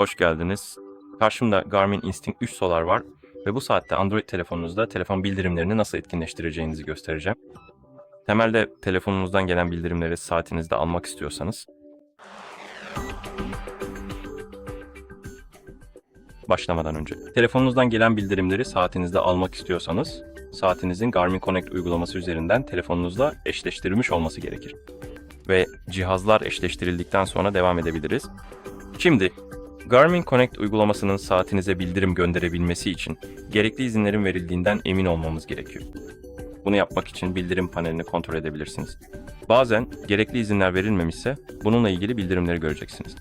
Hoş geldiniz. Karşımda Garmin Instinct 3 Solar var ve bu saatte Android telefonunuzda telefon bildirimlerini nasıl etkinleştireceğinizi göstereceğim. Temelde telefonunuzdan gelen bildirimleri saatinizde almak istiyorsanız başlamadan önce telefonunuzdan gelen bildirimleri saatinizde almak istiyorsanız saatinizin Garmin Connect uygulaması üzerinden telefonunuzla eşleştirilmiş olması gerekir. Ve cihazlar eşleştirildikten sonra devam edebiliriz. Şimdi Garmin Connect uygulamasının saatinize bildirim gönderebilmesi için gerekli izinlerin verildiğinden emin olmamız gerekiyor. Bunu yapmak için bildirim panelini kontrol edebilirsiniz. Bazen gerekli izinler verilmemişse bununla ilgili bildirimleri göreceksiniz.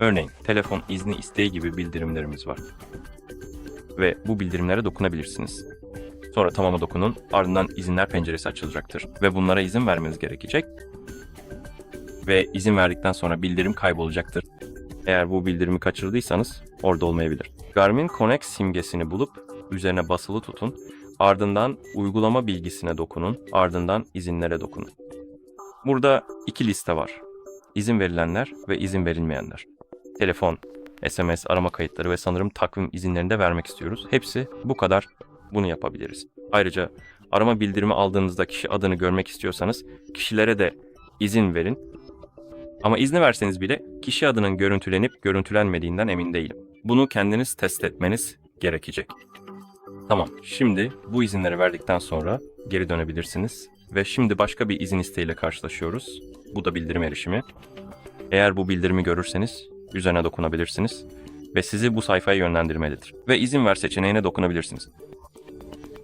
Örneğin telefon izni isteği gibi bildirimlerimiz var. Ve bu bildirimlere dokunabilirsiniz. Sonra tamama dokunun, ardından izinler penceresi açılacaktır ve bunlara izin vermeniz gerekecek. Ve izin verdikten sonra bildirim kaybolacaktır. Eğer bu bildirimi kaçırdıysanız orada olmayabilir. Garmin Connect simgesini bulup üzerine basılı tutun. Ardından uygulama bilgisine dokunun. Ardından izinlere dokunun. Burada iki liste var. İzin verilenler ve izin verilmeyenler. Telefon, SMS, arama kayıtları ve sanırım takvim izinlerini de vermek istiyoruz. Hepsi bu kadar bunu yapabiliriz. Ayrıca arama bildirimi aldığınızda kişi adını görmek istiyorsanız kişilere de izin verin ama izni verseniz bile kişi adının görüntülenip görüntülenmediğinden emin değilim. Bunu kendiniz test etmeniz gerekecek. Tamam, şimdi bu izinleri verdikten sonra geri dönebilirsiniz. Ve şimdi başka bir izin isteğiyle karşılaşıyoruz. Bu da bildirim erişimi. Eğer bu bildirimi görürseniz üzerine dokunabilirsiniz ve sizi bu sayfaya yönlendirmelidir. Ve izin ver seçeneğine dokunabilirsiniz.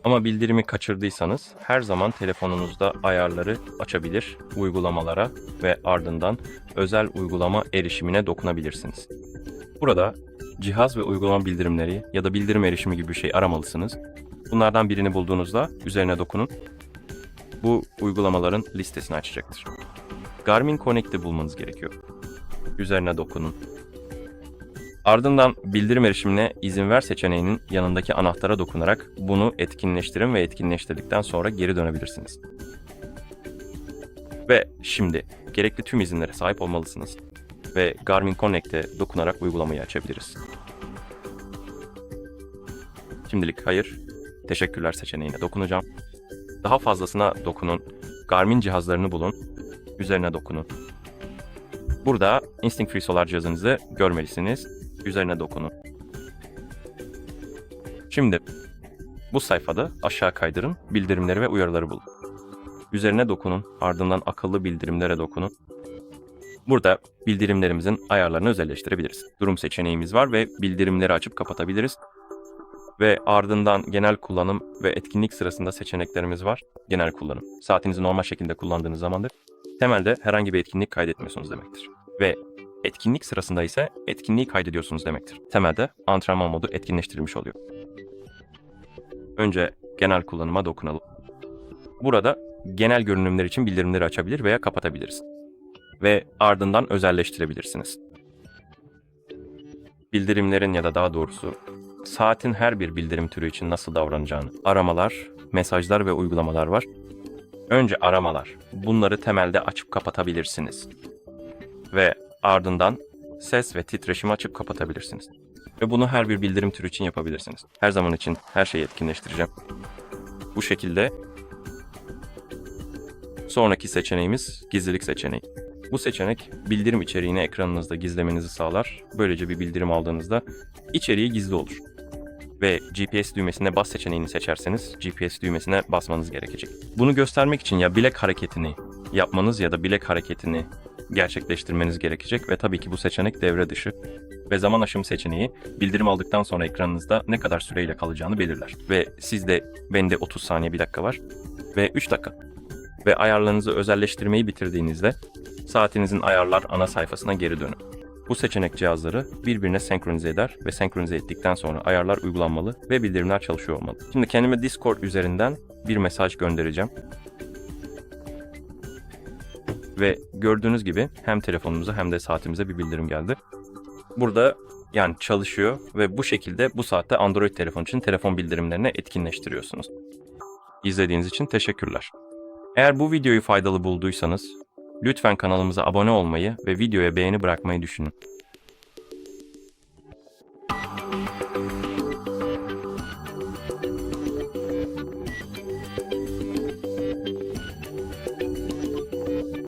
Ama bildirimi kaçırdıysanız her zaman telefonunuzda ayarları açabilir, uygulamalara ve ardından özel uygulama erişimine dokunabilirsiniz. Burada cihaz ve uygulama bildirimleri ya da bildirim erişimi gibi bir şey aramalısınız. Bunlardan birini bulduğunuzda üzerine dokunun. Bu uygulamaların listesini açacaktır. Garmin Connect'i bulmanız gerekiyor. Üzerine dokunun. Ardından bildirim erişimine izin ver seçeneğinin yanındaki anahtara dokunarak bunu etkinleştirin ve etkinleştirdikten sonra geri dönebilirsiniz. Ve şimdi gerekli tüm izinlere sahip olmalısınız ve Garmin Connect'e dokunarak uygulamayı açabiliriz. Şimdilik hayır, teşekkürler seçeneğine dokunacağım. Daha fazlasına dokunun, Garmin cihazlarını bulun, üzerine dokunun. Burada Instinct Free Solar cihazınızı görmelisiniz. Üzerine dokunun. Şimdi bu sayfada aşağı kaydırın, bildirimleri ve uyarıları bulun. Üzerine dokunun, ardından akıllı bildirimlere dokunun. Burada bildirimlerimizin ayarlarını özelleştirebiliriz. Durum seçeneğimiz var ve bildirimleri açıp kapatabiliriz. Ve ardından genel kullanım ve etkinlik sırasında seçeneklerimiz var. Genel kullanım. Saatinizi normal şekilde kullandığınız zamandır temelde herhangi bir etkinlik kaydetmiyorsunuz demektir. Ve etkinlik sırasında ise etkinliği kaydediyorsunuz demektir. Temelde antrenman modu etkinleştirilmiş oluyor. Önce genel kullanıma dokunalım. Burada genel görünümler için bildirimleri açabilir veya kapatabiliriz. Ve ardından özelleştirebilirsiniz. Bildirimlerin ya da daha doğrusu saatin her bir bildirim türü için nasıl davranacağını, aramalar, mesajlar ve uygulamalar var. Önce aramalar. Bunları temelde açıp kapatabilirsiniz. Ve ardından ses ve titreşimi açıp kapatabilirsiniz. Ve bunu her bir bildirim türü için yapabilirsiniz. Her zaman için her şeyi etkinleştireceğim. Bu şekilde sonraki seçeneğimiz gizlilik seçeneği. Bu seçenek bildirim içeriğini ekranınızda gizlemenizi sağlar. Böylece bir bildirim aldığınızda içeriği gizli olur. Ve GPS düğmesine bas seçeneğini seçerseniz GPS düğmesine basmanız gerekecek. Bunu göstermek için ya bilek hareketini yapmanız ya da bilek hareketini gerçekleştirmeniz gerekecek ve tabii ki bu seçenek devre dışı. Ve zaman aşımı seçeneği bildirim aldıktan sonra ekranınızda ne kadar süreyle kalacağını belirler. Ve sizde bende 30 saniye 1 dakika var ve 3 dakika. Ve ayarlarınızı özelleştirmeyi bitirdiğinizde saatinizin ayarlar ana sayfasına geri dönün. Bu seçenek cihazları birbirine senkronize eder ve senkronize ettikten sonra ayarlar uygulanmalı ve bildirimler çalışıyor olmalı. Şimdi kendime Discord üzerinden bir mesaj göndereceğim. Ve gördüğünüz gibi hem telefonumuza hem de saatimize bir bildirim geldi. Burada yani çalışıyor ve bu şekilde bu saatte Android telefon için telefon bildirimlerini etkinleştiriyorsunuz. İzlediğiniz için teşekkürler. Eğer bu videoyu faydalı bulduysanız lütfen kanalımıza abone olmayı ve videoya beğeni bırakmayı düşünün.